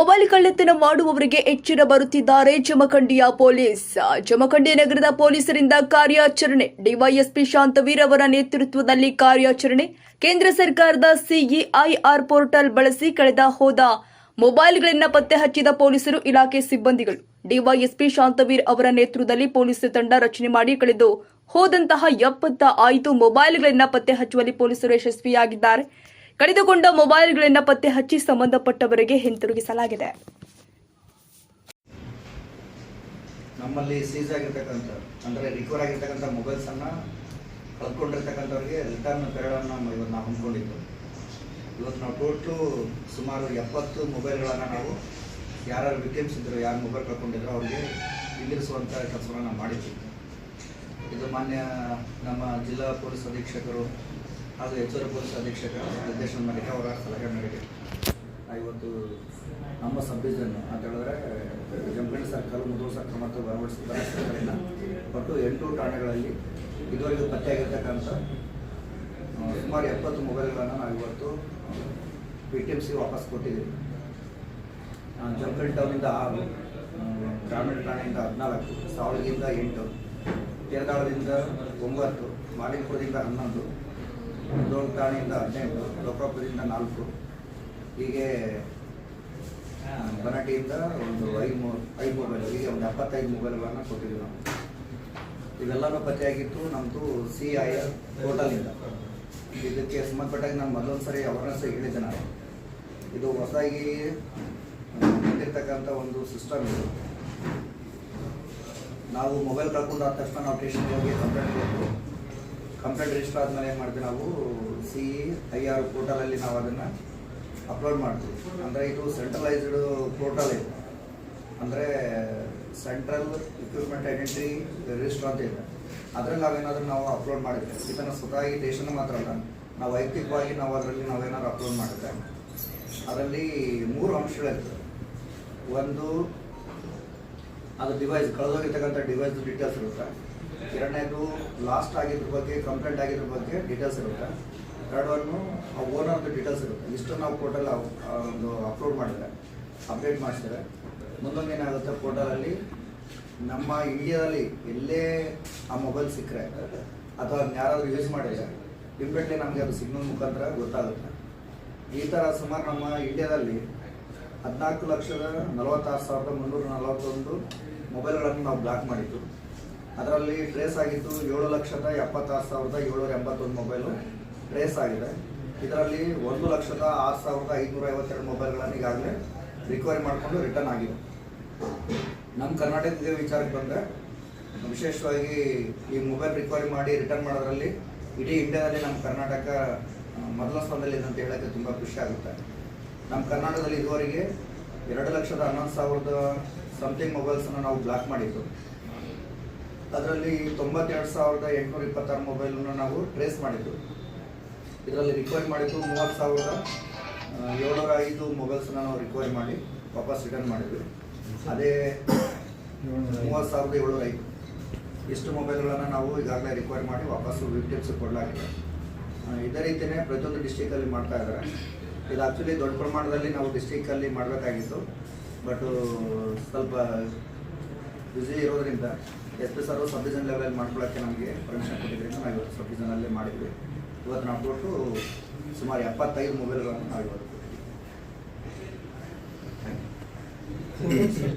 Mobile ಕಳ್ಳತನ ಮಾಡುವವರಿಗೆ ಎಚ್ಚರ ಬರುತ್ತಿದ್ದಾರೆ ಜಮಖಂಡಿಯ ಪೊಲೀಸ್. ಜಮಖಂಡಿ ನಗರದ ಪೊಲೀಸರಿಂದ ಕಾರ್ಯಾಚರಣೆ. ಡಿವೈಎಸ್ಪಿ ಶಾಂತವೀರ್ ಅವರ ನೇತೃತ್ವದಲ್ಲಿ ಕಾರ್ಯಾಚರಣೆ. ಕೇಂದ್ರ ಸರ್ಕಾರದ ಸಿಇಐಆರ್ ಪೋರ್ಟಲ್ ಬಳಸಿ ಕಳೆದ ಹೋದ ಮೊಬೈಲ್ಗಳನ್ನು ಪತ್ತೆ ಹಚ್ಚಿದ ಪೊಲೀಸರು ಇಲಾಖೆ ಸಿಬ್ಬಂದಿಗಳು. ಡಿವೈಎಸ್ಪಿ ಶಾಂತವೀರ್ ಅವರ ನೇತೃತ್ವದಲ್ಲಿ ಪೊಲೀಸ್ ತಂಡ ರಚನೆ ಮಾಡಿ ಕಳೆದು ಹೋದಂತಹ ಎಪ್ಪತ್ತ ಐದು ಮೊಬೈಲ್ಗಳನ್ನು ಪತ್ತೆ ಹಚ್ಚುವಲ್ಲಿ ಪೊಲೀಸರು ಯಶಸ್ವಿಯಾಗಿದ್ದಾರೆ. ಕಳೆದುಕೊಂಡ ಮೊಬೈಲ್ಗಳನ್ನು ಪತ್ತೆ ಹಚ್ಚಿ ಸಂಬಂಧಪಟ್ಟವರಿಗೆ ಹಿಂತಿರುಗಿಸಲಾಗಿದೆ. ನಮ್ಮಲ್ಲಿ ಸೀಸ್ ಆಗಿರ್ತಕ್ಕಂಥ, ಅಂದರೆ ರಿಕವರ್ ಆಗಿರ್ತಕ್ಕಂಥ ಮೊಬೈಲ್ಸನ್ನು ಕಳ್ಕೊಂಡಿರ್ತಕ್ಕಂಥವ್ರಿಗೆ ರಿಟರ್ನ್ ಪೆರಡನ್ನು ಇವತ್ತು ನಾವು ಹೊಂದ್ಕೊಂಡಿದ್ದು. ಇವತ್ತು ನಾವು ಟೋಟ್ಲು ಸುಮಾರು ಎಪ್ಪತ್ತು ಮೊಬೈಲ್ಗಳನ್ನು ನಾವು ಯಾರ್ಯಾರು ವಿಕ್ಟಿಮ್ಸ್ ಇದ್ದರು ಯಾರು ಮೊಬೈಲ್ ಕಳ್ಕೊಂಡಿದ್ರು ಅವ್ರಿಗೆ ಹಿಂದಿರಿಸುವಂಥ ಕೆಲಸವನ್ನು ನಾವು ಮಾಡಿದ್ವಿ. ಇದು ಮಾನ್ಯ ನಮ್ಮ ಜಿಲ್ಲಾ ಪೊಲೀಸ್ ಅಧೀಕ್ಷಕರು ಹಾಗೂ ಹೆಚ್ಚುವರಿ ಪೊಲೀಸ್ ಅಧೀಕ್ಷಕ ನಿರ್ದೇಶನ ಮಾಡಲಿಕ್ಕೆ ಅವರ ಸಲಹೆ ಆ, ಇವತ್ತು ನಮ್ಮ ಸಬ್ ಅಂತ ಹೇಳಿದ್ರೆ ಜಂಪಣಿ ಸರ್ಕಲ್ ಮುದೂರು ಸರ್ಕಾರ ಮತ್ತು ಸರ್ಕಲಿನ ಒಟ್ಟು ಎಂಟು ಠಾಣೆಗಳಲ್ಲಿ ಇದುವರೆಗೂ ಪತ್ತೆಯಾಗಿರ್ತಕ್ಕಂಥ ಸುಮಾರು ಎಪ್ಪತ್ತು ಮೊಬೈಲ್ಗಳನ್ನು ನಾವು ಇವತ್ತು ಪಿ ಟಿ ಎಂ ಸಿ ವಾಪಸ್ ಕೊಟ್ಟಿದ್ದೀವಿ. ಜಮಖಂಡಿ ಟೌನಿಂದ ಆರು ಗ್ರಾಮೀಣ ಠಾಣೆಯಿಂದ ಹದಿನಾಲ್ಕು ಸಾವಿರದಿಂದ ಎಂಟು, ಕೇರಳದಿಂದ ಒಂಬತ್ತು ಮಾಲಿಕಪುರದಿಂದ ಹನ್ನೊಂದು ಠಾಣೆಯಿಂದ ಹದಿನೆಂಟು, ಲೋಕಾಪುರದಿಂದ ನಾಲ್ಕು. ಹೀಗೆ ಬನಟಿಯಿಂದ ಒಂದು ಐದು ಮೊ ಐದು ಮೊಬೈಲ್ ಹೀಗೆ ಒಂದು ಎಪ್ಪತ್ತೈದು ಮೊಬೈಲ್ಗಳನ್ನು ಕೊಟ್ಟಿದ್ದೀವಿ ನಾವು. ಇವೆಲ್ಲನೂ ಪತ್ತೆಯಾಗಿತ್ತು ನಮ್ಮದು ಸಿ ಐ ಆರ್ ಹೋಟಲಿಂದ ಇದಕ್ಕೆ ಸಂಬಂಧಪಟ್ಟಾಗಿ ನಾನು ಮೊದಲೊಂದು ಸರಿ ಅವೇರ್ನೆಸ್ ಹೇಳಿದ್ದೆ ನಾನು. ಇದು ಹೊಸದಾಗಿ ಬಂದಿರತಕ್ಕಂಥ ಒಂದು ಸಿಸ್ಟಮ್ ಇದು. ನಾವು ಮೊಬೈಲ್ ಕಳ್ಕೊಂಡು ಆದ ತಕ್ಷಣ ನಾವು ಟೇಷನ್ಗೆ ಹೋಗಿ ಕಂಪ್ಲೇಂಟ್ ಕೊಟ್ಟು ಕಂಪ್ಲೇಂಟ್ ರಿಜಿಸ್ಟರ್ ಆದಮೇಲೆ ಏನು ಮಾಡ್ತೀವಿ ನಾವು ಸಿ ಐ ಆರ್ ಪೋರ್ಟಲಲ್ಲಿ ನಾವು ಅದನ್ನು ಅಪ್ಲೋಡ್ ಮಾಡ್ತೀವಿ. ಅಂದರೆ ಇದು ಸೆಂಟ್ರಲೈಸ್ಡ್ ಪೋರ್ಟಲ್ ಇದೆ. ಅಂದರೆ ಸೆಂಟ್ರಲ್ ಇಕ್ವಿಪ್ಮೆಂಟ್ ಐಡೆಂಟಿ ರಿಜಿಸ್ಟರ್ ಅಂತ ಇದೆ. ಅದರಲ್ಲಿ ನಾವೇನಾದರೂ ನಾವು ಅಪ್ಲೋಡ್ ಮಾಡಿದ್ರೆ, ಇದನ್ನು ಸ್ವತಃ ಈ ದೇಶನ ಮಾತ್ರ ಅಲ್ಲ, ನಾವು ವೈಯಕ್ತಿಕವಾಗಿ ನಾವು ಅದರಲ್ಲಿ ನಾವೇನಾದ್ರು ಅಪ್ಲೋಡ್ ಮಾಡಿದ್ರೆ, ಅದರಲ್ಲಿ ಮೂರು ಅಂಶಗಳಿರ್ತದೆ ಒಂದು, ಅದು ಡಿವೈಸ್ ಕಳೆದೋಗಿರ್ತಕ್ಕಂಥ ಡಿವೈಸ್ ಡೀಟೇಲ್ಸ್ ಇರುತ್ತೆ. ಎರಡನೇದು ಲಾಸ್ಟ್ ಆಗಿದ್ರ ಬಗ್ಗೆ ಕಂಪ್ಲೇಂಟ್ ಆಗಿದ್ರ ಬಗ್ಗೆ ಡೀಟೇಲ್ಸ್ ಇರುತ್ತೆ. ಥರ್ಡ್ ಒನ್ನು ಆ ಓನರ್ದು ಡೀಟೇಲ್ಸ್ ಇರುತ್ತೆ. ಇಷ್ಟು ನಾವು ಪೋರ್ಟಲ್ ಒಂದು ಅಪ್ಲೋಡ್ ಮಾಡಿದ್ರೆ ಅಪ್ಡೇಟ್ ಮಾಡಿಸಿದ್ರೆ ಮುಂದೊಂದು ಏನಾಗುತ್ತೆ? ಪೋರ್ಟಲಲ್ಲಿ ನಮ್ಮ ಇಂಡಿಯಾದಲ್ಲಿ ಎಲ್ಲೇ ಆ ಮೊಬೈಲ್ ಸಿಕ್ಕರೆ ಅಥವಾ ಅದನ್ನ ಯಾರಾದರೂ ಯೂಸ್ ಮಾಡಿದ್ರೆ ಇಮ್ಮಿಡಿಯೇಟ್ಲಿ ನಮಗೆ ಅದು ಸಿಗ್ನಲ್ ಮುಖಾಂತರ ಗೊತ್ತಾಗುತ್ತೆ. ಈ ಥರ ಸುಮಾರು ನಮ್ಮ ಇಂಡಿಯಾದಲ್ಲಿ ಹದಿನಾಲ್ಕು ಲಕ್ಷದ ನಲವತ್ತಾರು ಸಾವಿರದ ಮುನ್ನೂರ ನಲವತ್ತೊಂದು ಮೊಬೈಲ್ಗಳನ್ನು ನಾವು ಬ್ಲಾಕ್ ಮಾಡಿದ್ದು. ಅದರಲ್ಲಿ ಟ್ರೇಸ್ ಆಗಿದ್ದು ಏಳು ಲಕ್ಷದ ಎಪ್ಪತ್ತಾರು ಸಾವಿರದ ಏಳ್ನೂರ ಎಂಬತ್ತೊಂದು ಮೊಬೈಲು ಟ್ರೇಸ್ ಆಗಿದೆ. ಇದರಲ್ಲಿ ಒಂದು ಲಕ್ಷದ ಆರು ಸಾವಿರದ ಐದುನೂರ ಐವತ್ತೆರಡು ಮೊಬೈಲ್ಗಳನ್ನು ಈಗಾಗಲೇ ರಿಕವರಿ ಮಾಡಿಕೊಂಡು ರಿಟರ್ನ್ ಆಗಿದೆ. ನಮ್ಮ ಕರ್ನಾಟಕದ ವಿಚಾರಕ್ಕೆ ಬಂದರೆ, ವಿಶೇಷವಾಗಿ ಈ ಮೊಬೈಲ್ ರಿಕವರಿ ಮಾಡಿ ರಿಟರ್ನ್ ಮಾಡೋದ್ರಲ್ಲಿ ಇಡೀ ಇಂಡಿಯಾದಲ್ಲಿ ನಮ್ಮ ಕರ್ನಾಟಕ ಮೊದಲ ಸ್ಥಾನದಲ್ಲಿ ಅಂತ ಹೇಳೋಕ್ಕೆ ತುಂಬ ಖುಷಿ ಆಗುತ್ತೆ. ನಮ್ಮ ಕರ್ನಾಟಕದಲ್ಲಿ ಇದುವರೆಗೆ ಎರಡು ಲಕ್ಷದ ಹನ್ನೊಂದು ಸಾವಿರದ ಸಮಥಿಂಗ್ ಮೊಬೈಲ್ಸನ್ನು ನಾವು ಬ್ಲಾಕ್ ಮಾಡಿದ್ದು. ಅದರಲ್ಲಿ ತೊಂಬತ್ತೆರಡು ಸಾವಿರದ ಎಂಟುನೂರ ಇಪ್ಪತ್ತಾರು ಮೊಬೈಲನ್ನು ನಾವು ಟ್ರೇಸ್ ಮಾಡಿದ್ದು ಇದರಲ್ಲಿ ರಿಕ್ವೈರ್ ಮಾಡಿದ್ದು ಮೂವತ್ತು ಸಾವಿರದ ಏಳ್ನೂರ ಐದು ಮೊಬೈಲ್ಸನ್ನ ನಾವು ರಿಕ್ವೈರ್ ಮಾಡಿ ವಾಪಸ್ ರಿಟರ್ನ್ ಮಾಡಿದ್ವಿ. ಅದೇ ಮೂವತ್ತು ಸಾವಿರದ ಏಳ್ನೂರ ಐದು. ಇಷ್ಟು ಮೊಬೈಲ್ಗಳನ್ನು ನಾವು ಈಗಾಗಲೇ ರಿಕ್ವೈರ್ ಮಾಡಿ ವಾಪಸ್ಸು ವಿಕ್ಟಿಮ್ಸ್ ಕೊಡಲಾಗಿದೆ. ಇದೇ ರೀತಿಯೇ ಪ್ರತಿಯೊಂದು ಡಿಸ್ಟಿಕಲ್ಲಿ ಮಾಡ್ತಾ ಇದ್ದಾರೆ. ಇದು ಆ್ಯಕ್ಚುಲಿ ದೊಡ್ಡ ಪ್ರಮಾಣದಲ್ಲಿ ನಾವು ಡಿಸ್ಟಿಕಲ್ಲಿ ಮಾಡಬೇಕಾಗಿತ್ತು. ಬಟ್ ಸ್ವಲ್ಪ ಬ್ಯುಸಿ ಇರೋದ್ರಿಂದ S P sir sub division level ಮಾಡ್ಕೊಳ್ಳೋಕ್ಕೆ ನಮಗೆ ಪರ್ಮಿಷನ್ ಕೊಟ್ಟಿದ್ದರಿಂದ ನಾವು ಇವತ್ತು ಸಬ್ ಡಿವಿಷನಲ್ಲೇ ಮಾಡಿದ್ವಿ. ಇವತ್ತು ನಾವು ಕೊಟ್ಟು ಸುಮಾರು ಎಪ್ಪತ್ತೈದು ಮೊಬೈಲ್ಗಳನ್ನು ನಾವು ಇವತ್ತು.